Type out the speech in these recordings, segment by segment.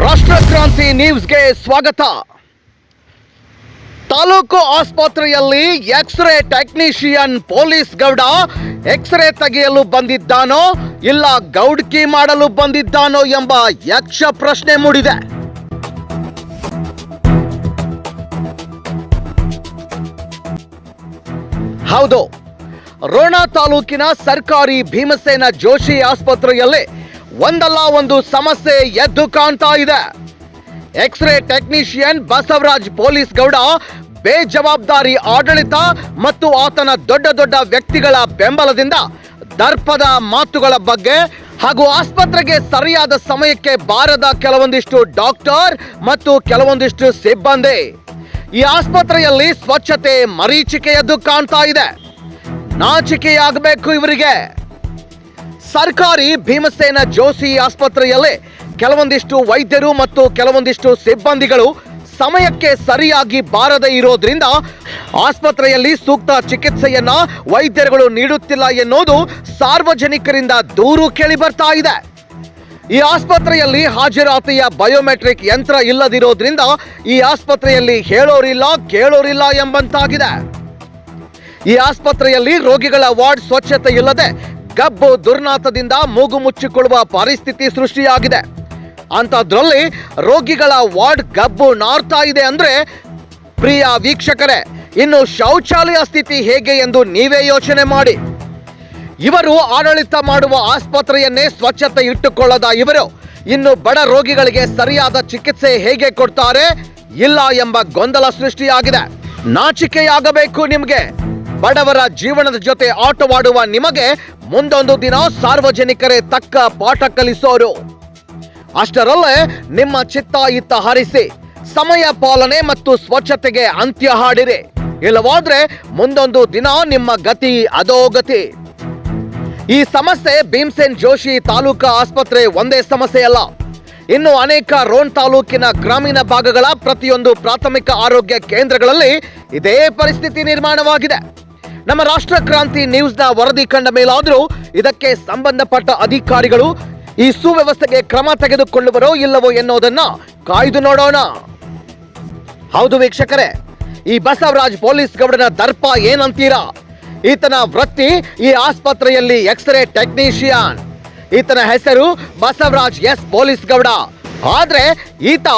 ರಾಷ್ಟ್ರ ಕ್ರಾಂತಿ ನ್ಯೂಸ್ಗೆ ಸ್ವಾಗತ. ತಾಲೂಕು ಆಸ್ಪತ್ರೆಯಲ್ಲಿ x ray technician Police Gowda x ray ತೆಗೆಯಲು ಬಂದಿದ್ದಾನೋ, ಇಲ್ಲ ಗೌಡ್ಕಿ ಮಾಡಲು ಬಂದಿದ್ದಾನೋ ಎಂಬ ಯಕ್ಷ ಪ್ರಶ್ನೆ ಮೂಡಿದೆ. ಹೌದು, ರೋಣ ತಾಲೂಕಿನ ಸರ್ಕಾರಿ ಭೀಮಸೇನ ಜೋಶಿ ಆಸ್ಪತ್ರೆಯಲ್ಲಿ ಒಂದಲ್ಲ ಒಂದು ಸಮಸ್ಯೆ ಎದ್ದು ಕಾಣ್ತಾ ಇದೆ. X ray technician Basavaraj Police Gowda ಬೇಜವಾಬ್ದಾರಿ ಆಡಳಿತ ಮತ್ತು ಆತನ ದೊಡ್ಡ ದೊಡ್ಡ ವ್ಯಕ್ತಿಗಳ ಬೆಂಬಲದಿಂದ ದರ್ಪದ ಮಾತುಗಳ ಬಗ್ಗೆ ಹಾಗೂ ಆಸ್ಪತ್ರೆಗೆ ಸರಿಯಾದ ಸಮಯಕ್ಕೆ ಬಾರದ ಕೆಲವೊಂದಿಷ್ಟು ಡಾಕ್ಟರ್ ಮತ್ತು ಕೆಲವೊಂದಿಷ್ಟು ಸಿಬ್ಬಂದಿ. ಈ ಆಸ್ಪತ್ರೆಯಲ್ಲಿ ಸ್ವಚ್ಛತೆ ಮರೀಚಿಕೆಯದ್ದು ಕಾಣ್ತಾ ಇದೆ. ನಾಚಿಕೆಯಾಗಬೇಕು ಇವರಿಗೆ. ಸರ್ಕಾರಿ ಭೀಮಸೇನ ಜೋಶಿ ಆಸ್ಪತ್ರೆಯಲ್ಲೇ ಕೆಲವೊಂದಿಷ್ಟು ವೈದ್ಯರು ಮತ್ತು ಕೆಲವೊಂದಿಷ್ಟು ಸಿಬ್ಬಂದಿಗಳು ಸಮಯಕ್ಕೆ ಸರಿಯಾಗಿ ಬಾರದೇ ಇರೋದ್ರಿಂದ ಆಸ್ಪತ್ರೆಯಲ್ಲಿ ಸೂಕ್ತ ಚಿಕಿತ್ಸೆಯನ್ನ ವೈದ್ಯರುಗಳು ನೀಡುತ್ತಿಲ್ಲ ಎನ್ನುವುದು ಸಾರ್ವಜನಿಕರಿಂದ ದೂರು ಕೇಳಿ ಬರ್ತಾ ಇದೆ. ಈ ಆಸ್ಪತ್ರೆಯಲ್ಲಿ ಹಾಜರಾತಿಯ ಬಯೋಮೆಟ್ರಿಕ್ ಯಂತ್ರ ಇಲ್ಲದಿರೋದ್ರಿಂದ ಈ ಆಸ್ಪತ್ರೆಯಲ್ಲಿ ಹೇಳೋರಿಲ್ಲ, ಕೇಳೋರಿಲ್ಲ ಎಂಬಂತಾಗಿದೆ. ಈ ಆಸ್ಪತ್ರೆಯಲ್ಲಿ ರೋಗಿಗಳ ವಾರ್ಡ್ ಸ್ವಚ್ಛತೆ ಇಲ್ಲದೆ ಗಬ್ಬು ದುರ್ನಾತದಿಂದ ಮೂಗು ಮುಚ್ಚಿಕೊಳ್ಳುವ ಪರಿಸ್ಥಿತಿ ಸೃಷ್ಟಿಯಾಗಿದೆ. ಅಂಥದ್ರಲ್ಲಿ ರೋಗಿಗಳ ವಾರ್ಡ್ ಗಬ್ಬು ನಾರ್ತಾ ಇದೆ ಅಂದ್ರೆ, ಪ್ರಿಯ ವೀಕ್ಷಕರೇ, ಇನ್ನು ಶೌಚಾಲಯ ಸ್ಥಿತಿ ಹೇಗೆ ಎಂದು ನೀವೇ ಯೋಚನೆ ಮಾಡಿ. ಇವರು ಆಡಳಿತ ಮಾಡುವ ಆಸ್ಪತ್ರೆಯನ್ನೇ ಸ್ವಚ್ಛತೆ ಇಟ್ಟುಕೊಳ್ಳದ ಇವರು. ಇನ್ನು ಬಡ ರೋಗಿಗಳಿಗೆ ಸರಿಯಾದ ಚಿಕಿತ್ಸೆ ಹೇಗೆ ಕೊಡ್ತಾರೆ? ಇಲ್ಲ ಎಂಬ ಗೊಂದಲ ಸೃಷ್ಟಿಯಾಗಿದೆ. ನಾಚಿಕೆಯಾಗಬೇಕು ನಿಮಗೆ. ಬಡವರ ಜೀವನದ ಜೊತೆ ಆಟವಾಡುವ ನಿಮಗೆ ಮುಂದೊಂದು ದಿನ ಸಾರ್ವಜನಿಕರೇ ತಕ್ಕ ಪಾಠ ಕಲಿಸೋರು. ಅಷ್ಟರಲ್ಲೇ ನಿಮ್ಮ ಚಿತ್ತ ಇತ್ತ ಹರಿಸಿ, ಸಮಯ ಪಾಲನೆ ಮತ್ತು ಸ್ವಚ್ಛತೆಗೆ ಅಂತ್ಯ ಹಾಡಿರಿ. ಇಲ್ಲವಾದ್ರೆ ಮುಂದೊಂದು ದಿನ ನಿಮ್ಮ ಗತಿ ಅಧೋಗತಿ. ಈ ಸಮಸ್ಯೆ ಭೀಮ್ಸೇನ್ ಜೋಶಿ ತಾಲೂಕಾ ಆಸ್ಪತ್ರೆ ಒಂದೇ ಸಮಸ್ಯೆ ಅಲ್ಲ. ಇನ್ನು ಅನೇಕ ರೋಣ್ ತಾಲೂಕಿನ ಗ್ರಾಮೀಣ ಭಾಗಗಳ ಪ್ರತಿಯೊಂದು ಪ್ರಾಥಮಿಕ ಆರೋಗ್ಯ ಕೇಂದ್ರಗಳಲ್ಲಿ ಇದೇ ಪರಿಸ್ಥಿತಿ ನಿರ್ಮಾಣವಾಗಿದೆ. ನಮ್ಮ ರಾಷ್ಟ್ರ ಕ್ರಾಂತಿ ನ್ಯೂಸ್ನ ವರದಿ ಕಂಡ ಮೇಲಾದರೂ ಇದಕ್ಕೆ ಸಂಬಂಧಪಟ್ಟ ಅಧಿಕಾರಿಗಳು ಈ ಸುವ್ಯವಸ್ಥೆಗೆ ಕ್ರಮ ತೆಗೆದುಕೊಳ್ಳುವರೋ ಇಲ್ಲವೋ ಎನ್ನುವುದನ್ನ ಕಾಯ್ದು ನೋಡೋಣ. ಹೌದು ವೀಕ್ಷಕರೇ, ಈ ಬಸವರಾಜ್ ಪೊಲೀಸ್ ಗೌಡನ ದರ್ಪ ಏನಂತೀರಾ? ಈತನ ವೃತ್ತಿ ಈ ಆಸ್ಪತ್ರೆಯಲ್ಲಿ ಎಕ್ಸ್ರೇ ಟೆಕ್ನಿಷಿಯನ್ ಈತನ ಹೆಸರು ಬಸವರಾಜ್ ಎಸ್ ಪೊಲೀಸ್ ಗೌಡ. ಆದ್ರೆ ಈತ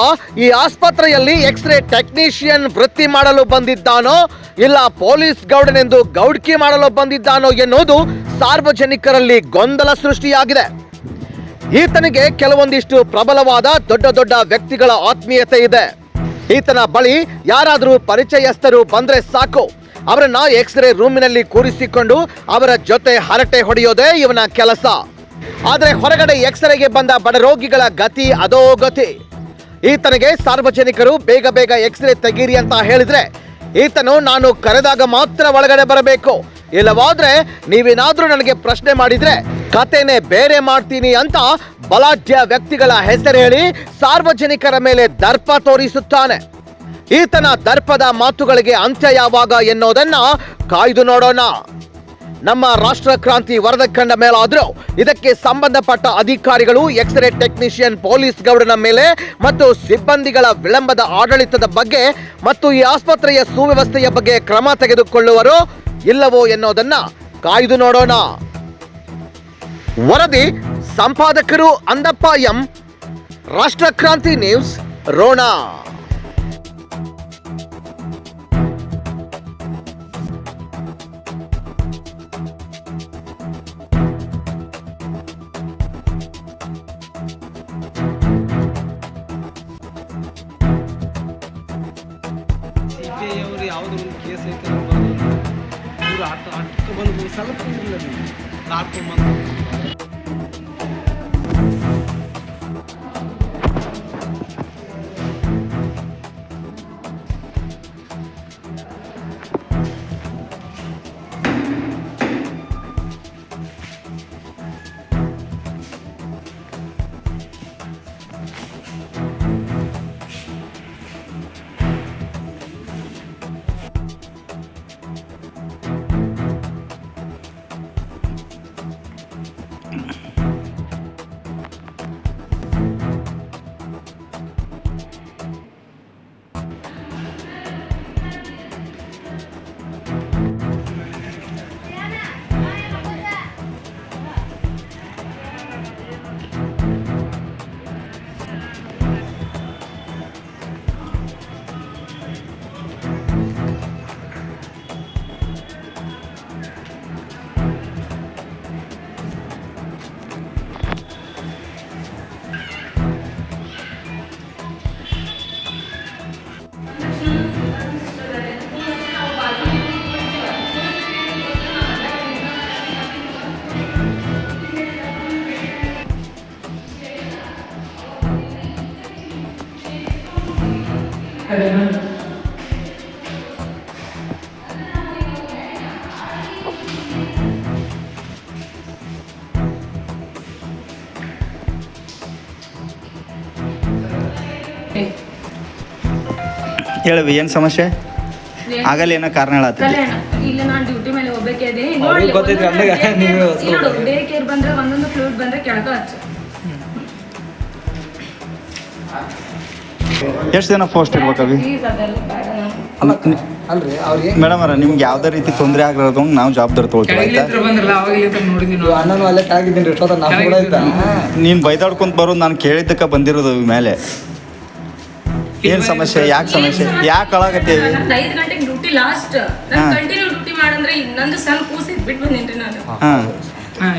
ಈ ಆಸ್ಪತ್ರೆಯಲ್ಲಿ ಎಕ್ಸ್ರೇ ಟೆಕ್ನಿಷಿಯನ್ ವೃತ್ತಿ ಮಾಡಲು ಬಂದಿದ್ದಾನೋ ಇಲ್ಲ ಪೊಲೀಸ್ ಗೌಡನೆಂದು ಗೌಡ್ಕಿ ಮಾಡಲು ಬಂದಿದ್ದಾನೋ ಎನ್ನುವುದು ಸಾರ್ವಜನಿಕರಲ್ಲಿ ಗೊಂದಲ ಸೃಷ್ಟಿಯಾಗಿದೆ. ಈತನಿಗೆ ಕೆಲವೊಂದಿಷ್ಟು ಪ್ರಬಲವಾದ ದೊಡ್ಡ ದೊಡ್ಡ ವ್ಯಕ್ತಿಗಳ ಆತ್ಮೀಯತೆ ಇದೆ. ಈತನ ಬಳಿ ಯಾರಾದರೂ ಪರಿಚಯಸ್ಥರು ಬಂದ್ರೆ ಸಾಕು. ಅವರನ್ನ ಎಕ್ಸ್ರೇ ರೂಮಿನಲ್ಲಿ ಕೂರಿಸಿಕೊಂಡು ಅವರ ಜೊತೆ ಹರಟೆ ಹೊಡೆಯೋದೇ ಇವನ ಕೆಲಸ. ಆದರೆ ಹೊರಗಡೆ ಎಕ್ಸ್ರೇಗೆ ಬಂದ ಬಡ ರೋಗಿಗಳ ಗತಿ ಅದೋ ಗತಿ. ಈತನಿಗೆ ಸಾರ್ವಜನಿಕರು ಬೇಗ ಬೇಗ ಎಕ್ಸ್ರೇ ತೆಗೀರಿ ಅಂತ ಹೇಳಿದ್ರೆ ಈತನು ನಾನು ಕರೆದಾಗ ಮಾತ್ರ ಒಳಗಡೆ ಬರಬೇಕು. ಇಲ್ಲವಾದ್ರೆ ನೀವೇನಾದರೂ ನನಗೆ ಪ್ರಶ್ನೆ ಮಾಡಿದ್ರೆ ಕತೆನೆ ಬೇರೆ ಮಾಡ್ತೀನಿ ಅಂತ ಬಲಾಢ್ಯ ವ್ಯಕ್ತಿಗಳ ಹೆಸರು ಹೇಳಿ ಸಾರ್ವಜನಿಕರ ಮೇಲೆ ದರ್ಪ ತೋರಿಸುತ್ತಾನೆ. ಈತನ ದರ್ಪದ ಮಾತುಗಳಿಗೆ ಅಂತ್ಯ ಯಾವಾಗ ಎನ್ನುವುದನ್ನ ಕಾಯ್ದು ನೋಡೋಣ. ನಮ್ಮ ರಾಷ್ಟ್ರ ಕ್ರಾಂತಿ ವರದಕ್ಕಂಡ ಕಂಡ ಆದರೂ ಇದಕ್ಕೆ ಸಂಬಂಧಪಟ್ಟ ಅಧಿಕಾರಿಗಳು ಎಕ್ಸ್ರೇ ಟೆಕ್ನಿಷಿಯನ್ ಪೊಲೀಸ್ ಗೌಡನ ಮೇಲೆ ಮತ್ತು ಸಿಬ್ಬಂದಿಗಳ ವಿಳಂಬದ ಆಡಳಿತದ ಬಗ್ಗೆ ಮತ್ತು ಈ ಆಸ್ಪತ್ರೆಯ ಸುವ್ಯವಸ್ಥೆಯ ಬಗ್ಗೆ ಕ್ರಮ ತೆಗೆದುಕೊಳ್ಳುವರು ಇಲ್ಲವೋ ಎನ್ನುವುದನ್ನ ಕಾಯ್ದು ನೋಡೋಣ. ವರದಿ ಸಂಪಾದಕರು ಅಂದಪ್ಪ ಎಂ. ರಾಷ್ಟ್ರ ಕ್ರಾಂತಿ ನ್ಯೂಸ್, ರೋಣ. ಹೇಳವಿ ಏನು ಸಮಸ್ಯೆ? ಆಗಲ್ಲ ಏನೋ ಕಾರಣ ಕಲ್ಯಾಣ ಇಲ್ಲ ನಾನು ಡ್ಯೂಟಿ ಮೇಲೆ ಹೋಗ್ಬೇಕಿದೆ ಗೊತ್ತಿದ್ರೆ ಗೊತ್ತೈತಿ ಅಂದಾಗ ನೀವೇ ಹೊಸ್ಕೊಳ್ಬೇಕು. ಡೇ ಕೇರ್ ಬಂದ್ರೆ ಒಂದೊಂದು ಫ್ಲೂಟ್ ಬಂದ್ರೆ ಕೆಳಗೆ ಹಚ್ಚು. ಎಷ್ಟು ದಿನ ಪೋಸ್ಟ್ ಇರ್ಬೇಕವಿ ಪ್ಲೀಸ್ ಅದೆಲ್ಲ ಬೇಡ. ನಾನು ಅಲ್ರಿ ಅವ್ರಿಗೆ ಮೇಡಮ್ ಅವ್ರ ನಿಮ್ಗೆ ಯಾವುದೇ ರೀತಿ ತೊಂದರೆ ಆಗಿರೋದು ನಾವು ಜವಾಬ್ದಾರಿ ತೊಗೊಳ್ತೀವಿ ಆಯ್ತಾ? ಕೆಳಗಿಲಿತ್ರ ಬಂದ್ರಲ್ಲ ಅವಾಗಲಿತ್ರ ನೋಡಿದ್ವಿ ನಾವು. ಅಣ್ಣನು ಅಲ್ಲೇ ಕೆಳಗಿದ್ದೀನಿ ಎಷ್ಟೊತ್ತ ನಾವು ಕೂಡ ಇದ್ದ. ನೀನು ಬೈದಾಡ್ಕೊಂತ ಬರೋದು ನಾನು ಕೇಳಿದ್ದಕ್ಕೆ ಬಂದಿರೋದು ಇವ್ ಮೇಲೆ. ಏನು ಸಮಸ್ಯೆ? ಯಾಕೆ ಸಮಸ್ಯೆ? ಯಾಕೆ ಅಳಾಗತ್ತೇವಿ ನಂದು ಐದು ಗಂಟೆಗೆ ಡ್ಯೂಟಿ ಲಾಸ್ಟ್. ನಾನು ಕಂಟಿನ್ಯೂ ಡ್ಯೂಟಿ ಮಾಡಂದ್ರೆ ಈಗ ನಂದು ಸಣ್ಣ ಕೂಸ್ ಬಿಟ್ಟು ಬಂದೇನ್ರಿ ನಾನು. ಹಾಂ.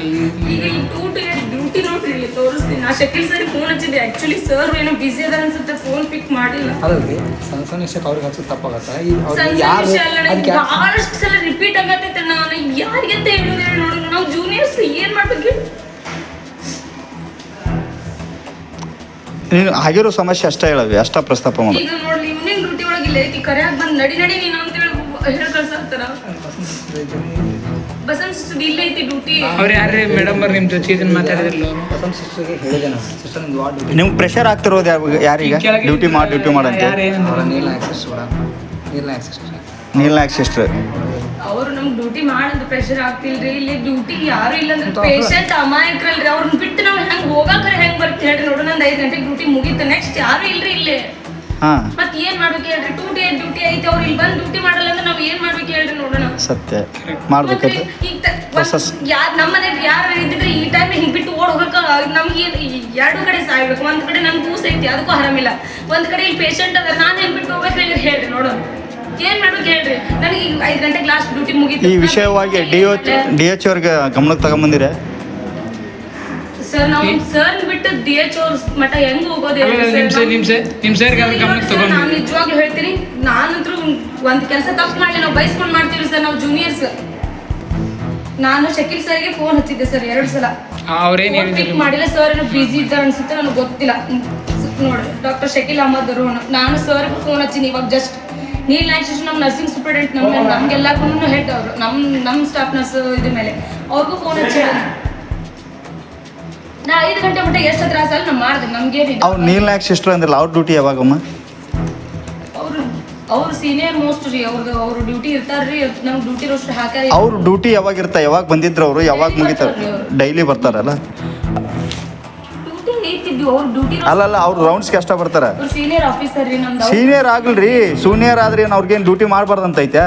ಈ- ಈಗ ಈ ಟೂ ಟು ಏಟ್ ಡ್ಯೂಟಿ ನೋಡ್ರಿ ಇಲ್ಲಿ ತೋರಿಸ್ತೀನಿ. ನಾ ಶಕೀಲ್ ಸರ್ ಫೋನ್ ಹಚ್ಚಿದ್ದೆ. ಆಕ್ಚುಲಿ ಸರ್ ಏನೋ ಬಿಸಿ ಅದ ಅನ್ಸುತ್ತೆ ಫೋನ್ ಪಿಕ್ ಮಾಡಿಲ್ಲ. ಅಲ್ರಿ ಸಣ್ಣ ಸಣ್ಣ ವಿಷಯಕ್ಕೆ ಅವ್ರಿಗೆ ಹಚ್ಚೋದು ತಪ್ಪಾಗತ್ತ ಈ ಸಣ್ಣ ಅವ್ರಿಗೆ ಯಾರು ವಿಷಯ ಅದಕ್ಕೆ ಬಹಳಷ್ಟು ಸಲ ರಿಪೀಟ್ ಆಗತ್ತೆ ನಾನು ಯಾರಿಗೆ ಅಂತ ಹೇಳೋದು ಹೇಳಿ ನೋಡು. ನಾವು ಜೂನಿಯರ್ಸ್ ಏನ್ ಮಾಡ್ಬೇಕು ನೀನು ಆಗಿರೋ ಸಮಸ್ಯೆ ಅಷ್ಟೇ ಹೇಳವಿ ಅಷ್ಟ ಪ್ರಸ್ತಾಪ ಮಾಡು. ಈಗ ನೋಡಿ ಈವ್ನಿಂಗ್ ಡ್ಯೂಟಿ ಒಳಗೆ ಇಲ್ಲ ಐತಿ ಕರೆಯಾಗಿ ಬಂದು ನಡಿ ನಡಿ ನೀನು ಅಂತ ಹೇಳಿ ಹೇಳಿ ಕಳ್ಸಾಕ್ತಾರ ಬಸಂತ್ ಸಿಸ್ಟರ್ ಇಲ್ಲ ಐತಿ ಡ್ಯೂಟಿ ಅವ್ರು ಯಾರೇ ಮೇಡಮ್ ಅವ್ರು ನಿಮ್ಮ ಜೊತೆ ಇದನ್ನ ಮಾತಾಡಿದ್ರಲ್ಲ ಅವರು. ಪ್ರಥಮ ಸಿಸ್ಟರ್ಗೆ ಹೇಳಿದೆ ನಾನು. ಸಿಸ್ಟರ್ ನಿಮ್ದು ವಾರ್ಡ್ ಡ್ಯೂಟಿ ನಿಮ್ಗೆ ಪ್ರೆಷರ್ ಆಗ್ತಿರೋದು ಯಾರು ಯಾರೀಗ ಡ್ಯೂಟಿ ಮಾಡಿ ಡ್ಯೂಟಿ ಮಾಡಂತೆ. ಅಂತ ಏನಂದ್ರು? ಅವರ ನೀಲ್ ನಾಯಕ್ ಸಿಸ್ಟರ್ ಕೂಡ ನೀಲ್ ನಾಯಕ್ ಸಿಸ್ಟರ್ ಅವರು ನಮ್ಗೆ ಡ್ಯೂಟಿ ಮಾಡಂತ ಪ್ರೆಷರ್ ಆಗ್ತಿಲ್ರಿ. ಇಲ್ಲಿ ಡ್ಯೂಟಿ ಯಾರು ಇಲ್ಲ ಅಂದ್ರೆ ಪೇಷಂಟ್ ಅಮಾಯಕರಲ್ರಿ. ಅವ್ರನ್ನ ಬಿಟ್ಟು ನಾವು ಹೆಂಗ್ ಹೋಗಾಕರೆ ಹೆಂಗ್ ಬರ್ತೀವಿ ಹೇಳ್ರಿ ನೋಡು. ನಂದು ಐದು ಗಂಟೆಗೆ ಡ್ಯೂಟಿ ಮುಗೀತು. ನೆಕ್ಸ್ಟ್ ಯಾರು ಇಲ್ರಿ ಇಲ್ಲಿ? ಹಾಂ. ಮತ್ ಏನ್ ಮಾಡ್ಬೇಕು ಹೇಳ್ರಿ? ಟೂ ಡೇ ಡ್ಯೂಟಿ ಐತೆ. ಅವ್ರು ಇಲ್ಲಿ ಬಂದು ಡ್ಯೂಟಿ ಮಾಡಲ್ಲ ಅಂದ್ರೆ ನಾವ್ ಏನ್ ಮಾಡ್ಬೇಕು ಹೇಳ್ರಿ ನೋಡೋಣ. ಸತ್ಯ. ಮಾಡ್ಬೇಕದು ಹೊಸ- ಯಾರು ನಮ್ಮ ಮನೆಗೆ ಯಾರು ಇದ್ದಿದ್ರೆ ಈ ಟೈಮ್ ಹಿಂಗ್ ಬಿಟ್ಟು ಓಡ್ ಹೋಗಕ್ಕ ನಮ್ಗೆ ಎರಡು ಕಡೆ ಸಾಯ್ಬೇಕು. ಒಂದ್ ಕಡೆ ನಂಗೆ ಕೂಸ್ ಐತಿ ಅದಕ್ಕೂ ಆರಾಮಿಲ್ಲ. ಒಂದ್ ಕಡೆ ಇಲ್ಲಿ ಪೇಷಂಟ್ ಅದ ನಾನ್ ಹೆಂಗ್ ಬಿಟ್ಟು ಹೋಗ್ಬೇಕು ಹೇಳಿ ಹೇಳ್ರಿ ನೋಡೋಣ. ಏನ್ ಮಾಡ್ಬೇಕು ಹೇಳ್ರಿ? ನನಗೆ ಈಗ ಐದು ಗಂಟೆಗೆ ಲಾಸ್ಟ್ ಡ್ಯೂಟಿ ಮುಗೀತು. ಈ ವಿಷಯವಾಗಿ ಡಿ ಒ ಡಿ ಎಚ್ ಅವ್ರಿಗೆ ಗಮನಕ್ಕೆ ತಗೊಂಬಂದಿರ? ಸರ್ ನಾವು ಸರ್ ಬಿಟ್ಟು ಡಿ ಎಚ್ ಅವ್ರ ಮಠ ಹೆಂಗ್ ಹೋಗೋದು ನಿಮ್ sir? ಸರ್ ನಿಮ್ ಸರ್ ನಿಮ್ ಗಮನಕ್ಕೆ ಸರ್, ನಾನ್ ತಗೊಂಡು ನಿಜವಾಗ್ಲೂ ಹೇಳ್ತೀನಿ ನಾನಂತೂ ಒಂದ್ ಕೆಲಸ ತಪ್ಪು ಮಾಡಿ ನಾವು ಬೈಸ್ಕೊಂಡ್ ಮಾಡ್ತೀವಿ ಸರ್ ನಾವು ಜೂನಿಯರ್ಸ್ ನಾನು ಶಕೀಲ್ ಸರ್ಗೆ ಫೋನ್ ಹಚ್ಚಿದ್ದೆ ಸರ್ ಎರಡು ಸಲ. ಅವ್ರೇನ್ ಪಿಕ್ ಹೇಳಿದ್ರು? ಮಾಡಿಲ್ಲ ಸರ್ ಏನೋ ಬಿಸಿ ಇದ್ದ ಅನ್ಸುತ್ತೆ ನನಗೆ ಗೊತ್ತಿಲ್ಲ. ನೋಡಿ ಡಾಕ್ಟರ್ ಶಕೀಲ್ ಅಹಮದ್ ಅವರು ನಾನು ಸರ್ ಫೋನ್ ಹಚ್ಚಿನಿ ಇವಾಗ ಜಸ್ಟ್ ನೀಲ್ ನಾಯ್ಕ್ ನಮ್ಮ ನರ್ಸಿಂಗ್ ಸೂಪರ್ಡೆಂಟ್ ನಮ್ಮ ನಮ್ಗೆಲ್ಲಕ್ಕೂ ಹೆಡ್ ಅವರು. ನಮ್ಮ ನಮ್ಮ ಸ್ಟಾಫ್ ನರ್ಸ್ ಇದ್ರ ಮೇಲೆ. ಅವ್ರಿಗೂ ಫೋನ್ ಹಚ್ಚಿ. ನಾ ಐದು ಗಂಟೆ ಮಟ್ಟ ಎಷ್ಟು ತ್ರಾಸ ಅಲ್ಲಿ ನಾವು ಮಾಡಿದೆ. ನಮ್ಗೆ ಅವ್ರು ನೀಲ್ನಾಯಕ್ ಸಿಸ್ಟರ್ ಅಂದ್ರಲ್ಲ ಅವ್ರ ಡ್ಯೂಟಿ ಯಾವಾಗಮ್ಮ? ಅವ್ರು ಅವ್ರು ಸೀನಿಯರ್ ಮೋಸ್ಟ್ ರೀ. ಅವ್ರದ್ದು ಅವ್ರು ಡ್ಯೂಟಿ ಇರ್ತಾರ್ರಿ. ನಮ್ಗೆ ಡ್ಯೂಟಿ ರೋಸ್ಟ್ ಹಾಕ್ಯಾರ. ಅವ್ರ ಡ್ಯೂಟಿ ಯಾವಾಗ ಇರ್ತಾ ಯಾವಾಗ ಬಂದಿದ್ರು ಅವರು? ಯಾವಾಗ ಮುಗಿತಾರೆ? ಡೈಲಿ ಬರ್ತಾರಲ್ಲ? ಅಲ್ಲಲ್ಲ ಅವ್ರು ರೌಂಡ್ಸ್ ಕಷ್ಟ ಬರ್ತಾರೆ. ಸೀನಿಯರ್ ಆಫೀಸರ್ ರೀ ನಮ್ದು. ಸೀನಿಯರ್ ಆಗ್ಲ್ರಿ ಸೂನಿಯರ್ ಆದ್ರೆ ಏನು ಅವ್ರಿಗೇನು ಡ್ಯೂಟಿ ಮಾಡಬಾರ್ದಂತೈತೆ?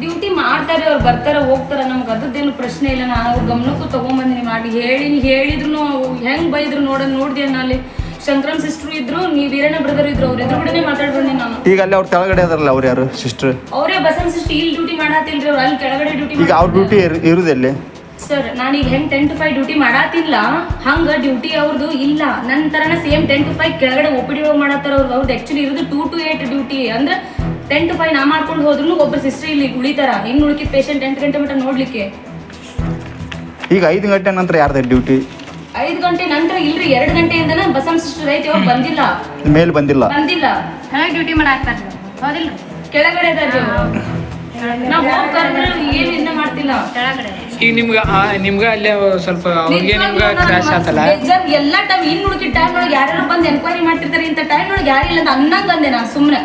ಡ್ಯೂಟಿ ಮಾಡ್ತಾರೆ ಅವ್ರು ಬರ್ತಾರೆ ಹೋಗ್ತಾರೆ. ನಮ್ಗೆ ಅದದ್ದೇನು ಪ್ರಶ್ನೆ ಇಲ್ಲ. ನಾನು ಅವ್ರ ಗಮನಕ್ಕೂ ತಗೊಂಬಂದಿನಿ ಮಾಡಿ. ಹೇಳಿ ಹೇಳಿದ್ರು ಹೆಂಗ್ ಬೈದ್ರು ನೋಡ ನೋಡಿದೆ ಅಲ್ಲಿ ಶಂಕರಂ ಸಿಸ್ಟ್ರು ಇದ್ರು ನೀ ವೀರಣ್ಣ ಬ್ರದರ್ ಇದ್ರು ಅವ್ರ ಎದುರುಗಡೆನೆ ಮಾತಾಡ್ ಬಂದಿ ನಾನು. ಈಗ ಅಲ್ಲಿ ಅವ್ರ ಕೆಳಗಡೆ ಅದಾರಲ್ಲ ಅವ್ರು ಯಾರು ಸಿಸ್ಟರ್ ಅವರೇ ಬಸನ್ ಸಿಸ್ಟರ್ ಇಲ್ಲಿ ಡ್ಯೂಟಿ ಮಾಡತ್ತಿಲ್ರಿ ಅವ್ರು ಅಲ್ಲಿ ಕೆಳಗಡೆ ಡ್ಯೂಟಿ ಈಗ ಅವ್ರ ಡ್ಯೂಟಿ ಇರುದೆಲ್ಲಿ ಸರ್ ನಾನೀಗ ಹೆಂಗೆ ಟೆನ್ ಟು ಫೈವ್ ಡ್ಯೂಟಿ ಮಾಡಾತಿಲ್ಲ. ಹಂಗ ಡ್ಯೂಟಿ ಅವ್ರದ್ದು ಇಲ್ಲ. ನನ್ನ ತರನ ಸೇಮ್ ಟೆನ್ ಟು ಫೈವ್ ಕೆಳಗಡೆ ಒ ಪಿ ಡಿ ಹೋಗಿ ಮಾಡತ್ತಾರ ಅವ್ರು. ಅವ್ರದ್ದು ಆ್ಯಕ್ಚುಲಿ ಇರೋದು ಟು ಟು ಏಟ್ ಡ್ಯೂಟಿ ಅಂದ್ರೆ ಟೆನ್ ಟು ಫೈವ್ ನಾ ಮಾಡ್ಕೊಂಡು ಹೋದ್ರು ಒಬ್ಬರು ಸಿಸ್ಟರ್ ಇಲ್ಲಿ ಉಳಿತಾರ. ಹೆಂಗೆ ಉಳಿಕಿದ ಪೇಷಂಟ್ ಎಂಟು ಗಂಟೆ ಮಟ್ಟ ನೋಡಲಿಕ್ಕೆ. ಈಗ ಐದು ಗಂಟೆ ನಂತರ ಯಾರ್ದು ಡ್ಯೂಟಿ ಐದು ಗಂಟೆ ನಂತರ ಇಲ್ರಿ. ಎರಡು ಗಂಟೆಯಿಂದನ ಬಸಮ್ ಸಿಸ್ಟರ್ ಐತಿ ಅವ್ರು ಬಂದಿಲ್ಲ. ಮೇಲೆ ಬಂದಿಲ್ಲ. ಬಂದಿಲ್ಲ. ಚೆನ್ನಾಗಿ ಡ್ಯೂಟಿ ಮಾಡಾಕ್ತಾರೆ. ಹೌದಿಲ್ಲ ಕೆಳಗಡೆ ಅದಾರ್ರಿ ಈಗ ನಿಮ್ಗೆ ನಿಮ್ಗೆ ಅಲ್ಲೇ ಸ್ವಲ್ಪ ಅವ್ರಿಗೆ ನಿಮ್ಗೆ ಕ್ರಾಶ್ ಆತಲ್ಲ? ಎಲ್ಲ ಟೈಮ್ ಇನ್ ಹುಡುಕಿ ಟೈಮ್ ಒಳಗೆ ಯಾರು ಬಂದು ಎನ್ಕ್ವೈರಿ ಮಾಡ್ತಿರ್ತಾರೆ ಇಂಥ ಟೈಮ್ ಒಳಗೆ ಯಾರಿಲ್ಲ ಅಂತ ಅನ್ನಂಗೆ ಅಂದೆ ನಾನು ಸುಮ್ಮನೆ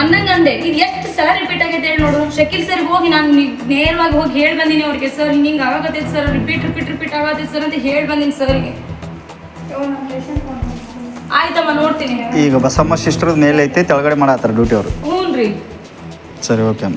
ಅನ್ನಂಗೆ ಅಂದೆ. ಇದು ಎಷ್ಟು ಸಲ ರಿಪೀಟ್ ಆಗೈತೆ ಹೇಳಿ ನೋಡು. ಶಕೀಲ್ ಸರ್ ಹೋಗಿ ನಾನು ನೇರವಾಗಿ ಹೋಗಿ ಹೇಳಿ ಬಂದೀನಿ ಅವ್ರಿಗೆ ಸರ್ ಹಿಂಗೆ ಹಿಂಗೆ ಆಗತ್ತೈತೆ ಸರ್ ರಿಪೀಟ್ ರಿಪೀಟ್ ರಿಪೀಟ್ ಆಗತ್ತೆ ಸರ್ ಅಂತ ಹೇಳಿ ಬಂದೀನಿ ಸರ್ಗೆ ಆಯ್ತಮ್ಮ ನೋಡ್ತೀನಿ. ಈಗ ಬಸಮ್ಮ ಸಿಸ್ಟರ್ ಮೇಲೆ ಐತೆ ತೆಳಗಡೆ ಮಾಡತ್ತಾರ ಡ್ಯೂಟಿ ಅವರು. ಹ್ಞೂ ರೀ సరే ఓకే అన్న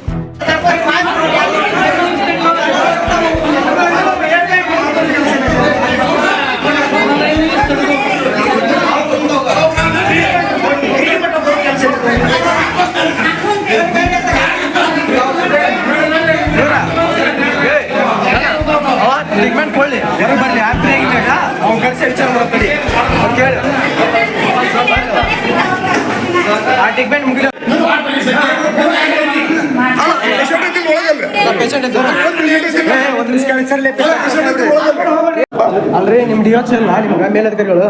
ಅಲ್ರಿ ನಿಮ್ ಡಿ ಎಚ್ ಇಲ್ಲ ನಿಮ್ಗೆ ಮೇಲಧಿಕಾರಿಗಳು.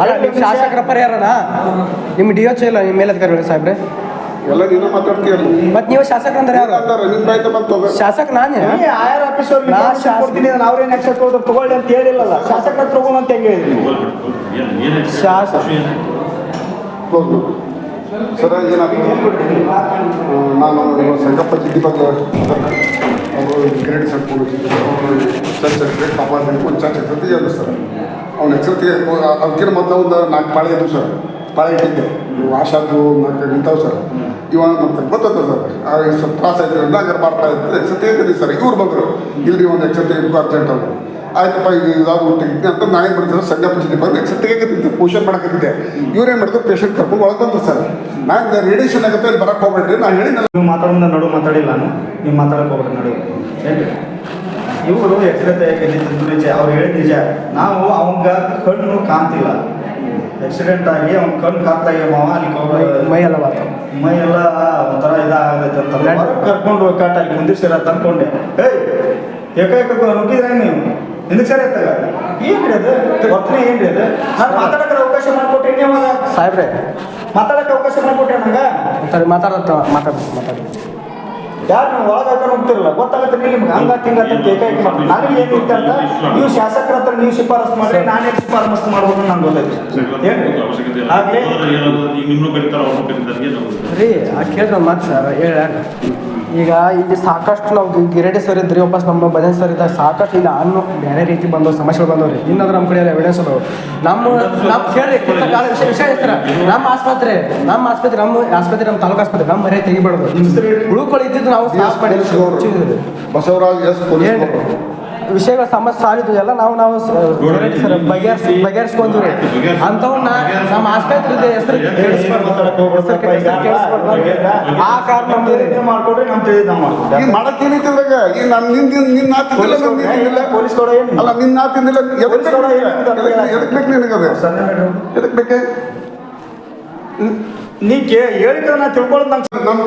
ಅಲ್ಲ ನಿಮ್ ಶಾಸಕರ ಪರಿಹಾರನ ನಿಮ್ ಡಿ ಎಚ್ ಇಲ್ಲ ನಿಮ್ ಮೇಲಧಿಕಾರಿಗಳು ಸಾಹೇಬ್ರೆ. ಎಲ್ಲ ನೀನು ಮಾತಾಡ್ತೀಯಲ್ಲ ಮತ್ ನೀವು ಶಾಸಕ ಅಂದ್ರೆ ಯಾರು? ನಿನ್ ಬಾಯ್ತ ಬಂತು ಶಾಸಕ ನಾನೇ? ಆಯರ್ ಆಫೀಸರ್ ನಾ ಶಾಸಕ- ಕೊಡ್ತೀನಿ ಅವ್ರೇನು ಎಕ್ಸ್ಟ್ರಾ ತಗೋದ್ರೆ ತಗೊಳ್ಳಿ ಅಂತ ಹೇಳಿಲ್ಲಲ್ಲ. ಶಾಸಕರ ತಗೊಂಡು ಅಂತ ಹೆಂಗೆ ಹೇಳಿದ್ರಿ? ಶಾಸಕ ಸರ್ ಏನಾಗ್ತದೆ ನಾನು ಸಂಗಪ್ಪ ಬಂದ ಅವರು ಗ್ರೇಡ್ ಸರ್ಕೊಂಡು ಚರ್ಚ್ ಸೆಕ್ರೆಟರಿ ಕಾಪಾಡಿ ಒಂದು ಚರ್ಚ್ ಎಚ್ಚರತಿ ಸರ್. ಅವ್ನ ಎಕ್ಸರ್ತಿಗೆ ಅದಕ್ಕಿಂತ ಮೊದಲು ಒಂದು ನಾಲ್ಕು ಪಾಳೆ ಇದ್ದು ಸರ್. ಪಾಳೆ ಇಟ್ಟಿದ್ದೆ. ಇವು ಆಶಾದು ನಾಲ್ಕು ನಿಂತಾವ್ ಸರ್. ಇವಾಗ ಮತ್ತೆ ಗೊತ್ತದ ಸರ್? ಸ್ವಲ್ಪ ತ್ರಾಸ ಆಯ್ತು ಹಂಗಾರೆ ಮಾಡ್ತಾ ಇತ್ತು ಹೇಳ್ತೀನಿ ಸರ್, ಇವ್ರು ಬಂದರು. ಇಲ್ಲಿ ಒಂದು ಎಚ್ಚರತೆ ಅರ್ಜೆಂಟ್ ಅವರು. ಆಯ್ತಪ್ಪ ಈಗ ಇದಾಗ ಊಟಕ್ಕೆ ಅಂತ ನಾನು ಏನು ಮಾಡ್ತಿದ್ದೆ ಸಂಗಪ್ಪ ಜಿದ್ದಿ ಬಂದು ಸತ್ತಿಗೆ ಕತ್ತಿದ್ದೆ ಪೋಷನ್ ಮಾಡಕತ್ತಿದ್ದೆ ಇವ್ರೇನು ಮಾಡಿದ್ರು? ಪೇಷಂಟ್ ಕರ್ಕೊಂಡು ಒಳಗೆ ಬಂದ್ರು ಸರ್. ನಾನು ರೇಡಿಯೇಷನ್ ಆಗುತ್ತೆ ಅಲ್ಲಿ ಬರಕ್ಕೆ ಹೋಗ್ಬೇಡ್ರಿ ನಾನು ಹೇಳಿದ್ನಲ್ಲ. ನೀವು ಮಾತಾಡೋದ ನಡು ಮಾತಾಡಿಲ್ಲ ನಾನು. ನೀವು ಮಾತಾಡಕ್ಕೆ ಹೋಗ್ಬೇಡಿ ನಡು. ಇವರು ಎಕ್ಸ್ರೇ ತೆಗಿದ್ದು ನಿಜ ಅವ್ರು ಹೇಳಿದ ನಿಜ. ನಾವು ಅವಂಗ ಕಣ್ಣು ಕಾಣ್ತಿಲ್ಲ. ಆಕ್ಸಿಡೆಂಟ್ ಆಗಿ ಅವ್ನ ಕಣ್ಣು ಕಾಣ್ತಾ ಮಾವ ಅಲ್ಲಿ ಕೊ- ಮೈ ಎಲ್ಲ ಮೈ ಎಲ್ಲ ಒಂಥರ ಇದಾಗೈತೆ ಅಂತ ಕರ್ಕೊಂಡು ಕಟ್ಟಾಗಿ ಮುಂದಿರ್ಸಿರ ತಂದ್ಕೊಂಡೆ ಏಯ್ ಏಕಾಏಕ ನುಗ್ಗಿದ್ರೆ ನೀವು? ಹಿಂದಕ್ಕೆ ಸರಿ ಎತ್ತಾಗ ಏನ್ರಿ ಅದು? ವರ್ತನೆ ಏನ್ರಿ ಅದು? ನಾನು ಮಾತಾಡಕ್ಕೆ ಅವಕಾಶ ಮಾಡಿಕೊಟ್ಟೆ ನೀವು ಸಾಹೇಬ್ರೆ. ಮಾತಾಡಕ್ಕೆ ಅವಕಾಶ ಮಾಡಿಕೊಟ್ಟೆ ನಂಗೆ ಸರಿ ಮಾತಾಡತ್ತ ಮಾತಾಡಿ ಮಾತಾಡಿ. ಯಾರು ನೀವು ಹೋಗ್ತಿರಲ್ಲ? ಗೊತ್ತಾಗುತ್ತೆ ನೀವು ನಿಮ್ಗೆ ಹಂಗ ಹಿಂಗ ಅಂತ ಏಕೈಕ ಮಾಡಿ ನನಗೆ ಏನು ಇತ್ತು ಅಂತ ನೀವು ಶಾಸಕರ ಹತ್ರ ನೀವು ಶಿಫಾರಸು ಮಾಡಿ ನಾನೇ ಶಿಫಾರಸ್ ಮಾಡ್ಬೋದು ನಂಗೆ ಗೊತ್ತಾಯ್ತು. ರೀ ಆ ಕೇಳ್ರಿ ಮತ್ತೆ ಮಾತು ಸರ್ ಹೇಳ. ಈಗ ಇಲ್ಲಿ ಸಾಕಷ್ಟು ನಾವು ಗಿರಡಿ ಸರ್ ಇದ್ರಿ ವಾಪಸ್ ನಮ್ಮ ಬದನ್ ಸರ್ ಇದ್ದಾಗ ಸಾಕಷ್ಟು ಇಲ್ಲ ಅನ್ನು ಬೇರೆ ರೀತಿ ಬಂದವು ಸಮಸ್ಯೆಗಳು ಬಂದವ್ರಿ. ಇನ್ನಂದ್ರೆ ನಮ್ಮ ಕಡೆ ಎಲ್ಲ ಎವಿಡೆನ್ಸ್ ಅದಾವು ನಮ್ಮ ನಮ್ಮ ಹೇಳಿ ಕಾಲ ವಿಷಯ ವಿಷಯ ನಮ್ಮ ಆಸ್ಪತ್ರೆ ನಮ್ಮ ಆಸ್ಪತ್ರೆ ನಮ್ಮ ಆಸ್ಪತ್ರೆ ನಮ್ಮ ತಾಲೂಕು ಆಸ್ಪತ್ರೆ ನಮ್ಮ ಮರೆ ತೆಗಿಬಾರ್ದು. ಉಳ್ಕೊಳ್ಳಿದ್ದು ನಾವು. ಬಸವರಾಜ್ ಎಸ್ ವಿಷಯಗಳ ಸಮಸ್ಯೆ ಸಾರಿದ್ದು ಎಲ್ಲ ನಾವು ನಾವು ಬಗೆಹರಿಸ್ ಬಗೆಹರಿಸ್ಕೊಂತೀವಿ ಅಂಥವನ್ನ ನಮ್ಮ ಆಸ್ಪತ್ರೆ ಹೆಸರು. ಆ ಕಾರಣ. ಮಾಡ್ಕೊಡ್ರಿ ನಮ್ಮ ತಿಳಿದ್ ಈಗ ಮಾಡಕ್ಕೆ ಏನೈತೆ ಇದ್ರಾಗ ಈಗ ನಾನು ನಿನ್ನ ನಿನ್ನ ನಾ ತಿಂದಿಲ್ಲ ಪೊಲೀಸ್ ನಾನು ನೀನ್ ತಿಂದಿಲ್ಲ ಪೊಲೀಸ್ ಕೂಡ ಏನು ಅಲ್ಲ ನಿನ್ನ ನಾ ತಿಂದಿಲ್ಲ ಎದಕ್ಕೆ ಬೇಕು ನಿನಗದು ಎದಕ್ಕೆ ಬೇಕೆ? ನೀ ಕೇ ಹೇಳಿದ್ರೆ ನಾ ತಿಳ್ಕೊಳ್ಳೋದು ನಂಗೆ ನಮ್ಮ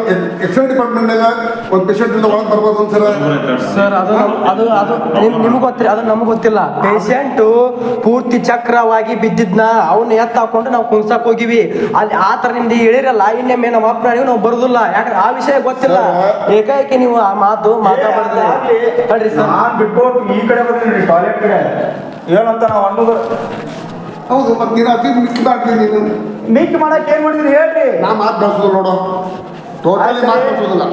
ಎಕ್ಸೈಸ್ ಡಿಪಾರ್ಟ್ಮೆಂಟ್ನಾಗ ಒಂದು ಪೇಷಂಟ್ ಇಂದ ಒಳಗೆ ಬರ್ಬೋದು ಒಂದ್ಸಲ ಸರ್. ಅದು ಅದು ಅದು ನಿಮ್ ನಿಮ್ಗೆ ಗೊತ್ತಿಲ್ಲ ಅದು ನಮ್ಗೆ ಗೊತ್ತಿಲ್ಲ. ಪೇಷಂಟು ಪೂರ್ತಿ ಚಕ್ರವಾಗಿ ಬಿದ್ದಿದ್ನ ಅವ್ನ ಎತ್ತ ಹಾಕೊಂಡು ನಾವು ಕುಣ್ಸಕ್ ಹೋಗಿವಿ. ಅಲ್ಲಿ ಆ ಥರ ನಿಮ್ದು ಹೇಳಿರಲ್ಲ ಇನ್ನೊಮ್ಮೆ ನಮ್ಮ ಅಪ್ಪ ನೀವು ನಾವು ಬರುದಿಲ್ಲ. ಯಾಕಂದ್ರೆ ಆ ವಿಷಯ ಗೊತ್ತಿಲ್ಲ. ಏಕಾಏಕಿ ನೀವು ಆ ಮಾತು ಮಾತಾಡ್ಬಾರ್ದು ನೋಡ್ರಿ ಸರ್. ನಾನು ಬಿಟ್ಕೊಂಡು ಈ ಕಡೆ ಬರ್ತೀನಿ ಟಾಯ್ಲೆಟ್ ಕಡೆ. ಏನಂತ ನಾವು ಅನ್ನೋದು ಹೌದು ಮತ್ತೆ ನೀನು ಅತಿ ಮಿಸ್ ಮಾಡ್ತೀನಿ ನೀನು. ಮಿಕ್ ಮಾಡಕ್ಕೆ ಏನ್ ಮಾಡಿದ್ರಿ? ಹೇಳ್ರಿ. ನಾ ಮಾತು ಬಳಸೋದು ನೋಡು. ಟೋಟಲಿ ಮಾತು ಬಳಸೋದಿಲ್ಲ.